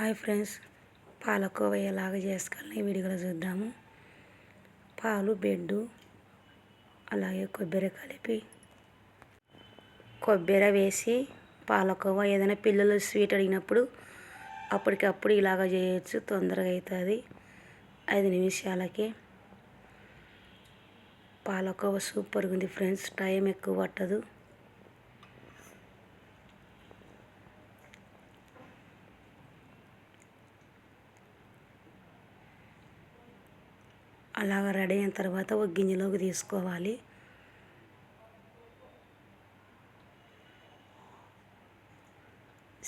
Hi friends పాలకోవ ఎలాగ చేసుకోవాలని ఈ వీడియోలో చూద్దాము. పాలు బెడ్డు అలాగే కొబ్బరి కలిపి కొబ్బరి వేసి పాలకోవ ఏదైనా పిల్లలు స్వీట్ అడిగినప్పుడు అప్పటికప్పుడు ఇలాగ చేయొచ్చు తొందరగా అవుతుంది. ఐదు నిమిషాలకి. పాలకోవ సూపర్గా ఉంది ఫ్రెండ్స్ టైం ఎక్కువ పట్టదు. అలాగ రెడీ అయిన తర్వాత ఒక గిన్నెలోకి తీసుకోవాలి.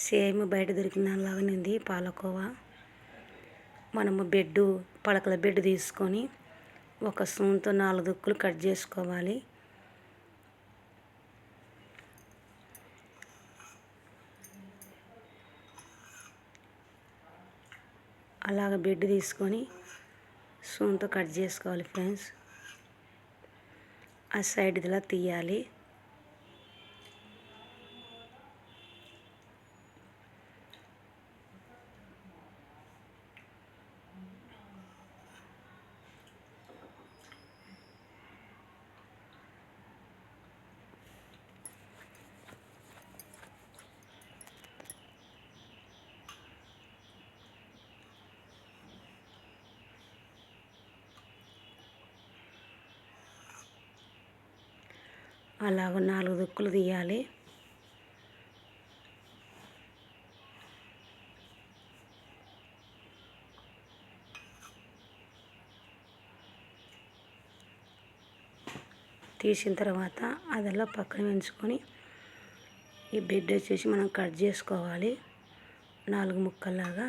సేమ్ బయట దొరికిన దానిలాగానే ఉంది పాలకోవా. మనము బెడ్డు పలకల బెడ్ తీసుకొని ఒక స్పూన్తో నాలుగు దుక్కులు కట్ చేసుకోవాలి. అలాగ బెడ్ తీసుకొని స్పూన్తో కట్ చేసుకోవాలి ఫ్రెండ్స్. ఆ సైడ్ ఇదిలా తీయాలి. అలాగ నాలుగు దుక్కులు తీయాలి. తీసిన తర్వాత అదెలా పక్కన పెంచుకొని ఈ బెడ్ వచ్చేసి మనం కట్ చేసుకోవాలి. నాలుగు ముక్కల్లాగా.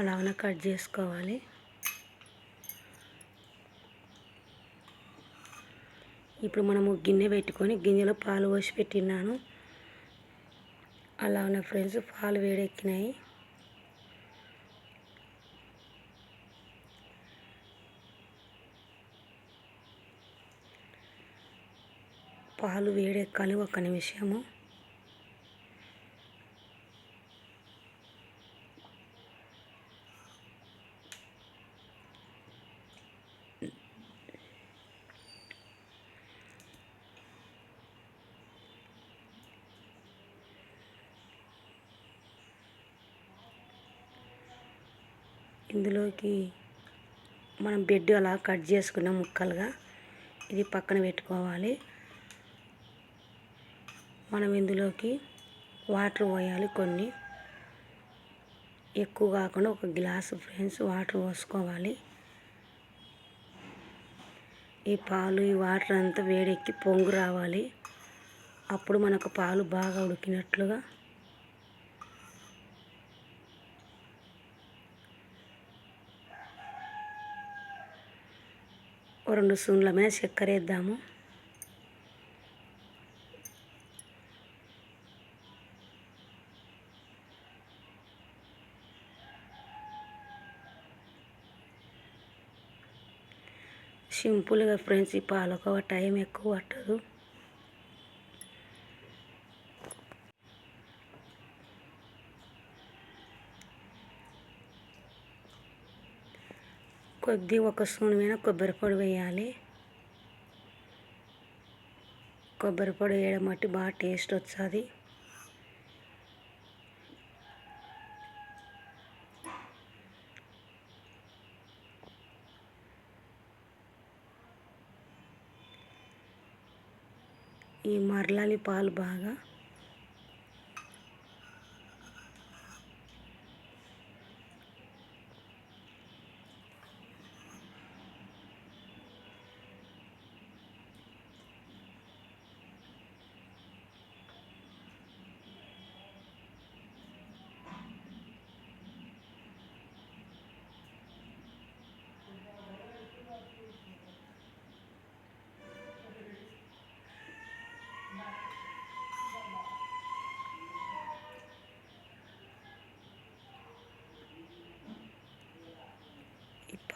అలాగనే కట్ చేసుకోవాలి. ఇప్పుడు మనము గిన్నె పెట్టుకొని గిన్నెలో పాలు పోసి పెట్టినాను అలా ఉన్న ఫ్రెండ్స్ పాలు వేడెక్కినాయి. పాలు వేడెక్కాలి ఒక నిమిషము. ఇందులోకి మనం బెడ్ అలా కట్ చేసుకున్న ముక్కలుగా. ఇది పక్కన పెట్టుకోవాలి. మనం ఇందులోకి వాటర్ పోయాలి కొన్ని. ఎక్కువ కాకుండా ఒక గ్లాసు ఫ్రెండ్స్ వాటర్ పోసుకోవాలి. ఈ పాలు ఈ వాటర్ అంతా వేడెక్కి పొంగు రావాలి. అప్పుడు మనకు పాలు బాగా ఉడికినట్లుగా రెండు స్పూన్ల మీద చక్కెర వేద్దాము. సింపుల్గా ఫ్రెండ్స్ ఈ పాలకోవ టైం ఎక్కువ పట్టదు. కొద్ది ఒక స్పూన్ మీద కొబ్బరి పొడి వేయాలి. కొబ్బరి పొడి వేయడం బట్టి బాగా టేస్ట్ వస్తుంది. ఈ మరలాలి పాలు బాగా.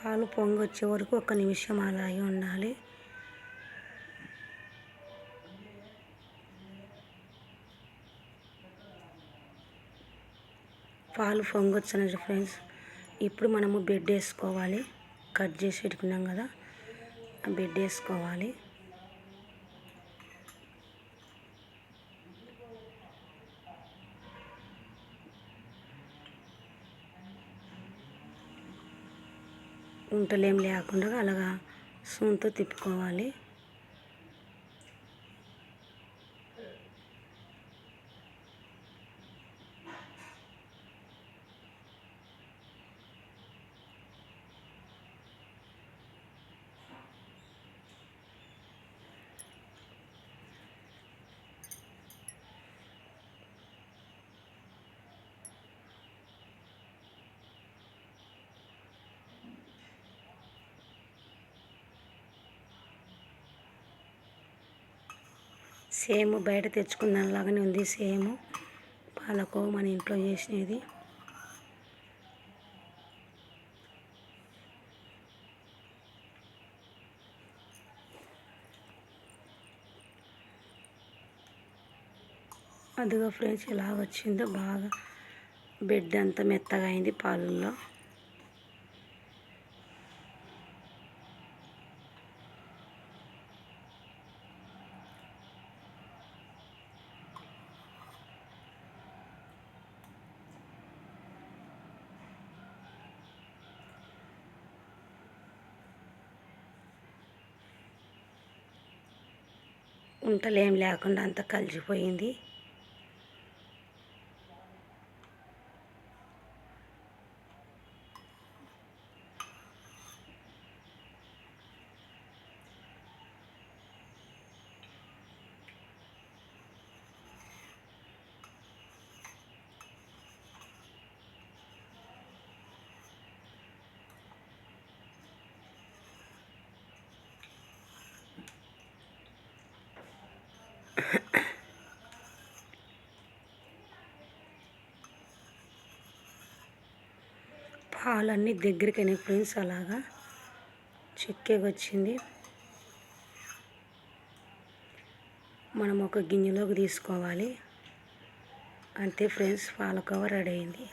పాలు పొంగి వచ్చే వరకు ఒక నిమిషం అలాగే ఉండాలి. పాలు పొంగొచ్చినది ఫ్రెండ్స్. ఇప్పుడు మనము బెడ్ వేసుకోవాలి. కట్ చేసి పెట్టుకున్నాం కదా. బెడ్ వేసుకోవాలి. ఉంటలేం లేకుండా అలాగా స్పూన్తో తిప్పుకోవాలి. సేమ్ బయట తెచ్చుకున్న లాగానే ఉంది సేమ్ పాలకోవ మన ఇంట్లో చేసినది. అదిగో ఫ్రెండ్స్ ఎలా వచ్చిందో బాగా బెడ్ అంతా మెత్తగా అయింది పాలల్లో. ఉంటలేం లేకుండా అంత కలిసిపోయింది. పాలన్నీ దగ్గరికి అయినాయి ఫ్రెండ్స్ అలాగా చిక్కగా వచ్చింది మనం ఒక గిన్నెలోకి తీసుకోవాలి. అంతే ఫ్రెండ్స్ పాలకోవ రెడీ అయింది.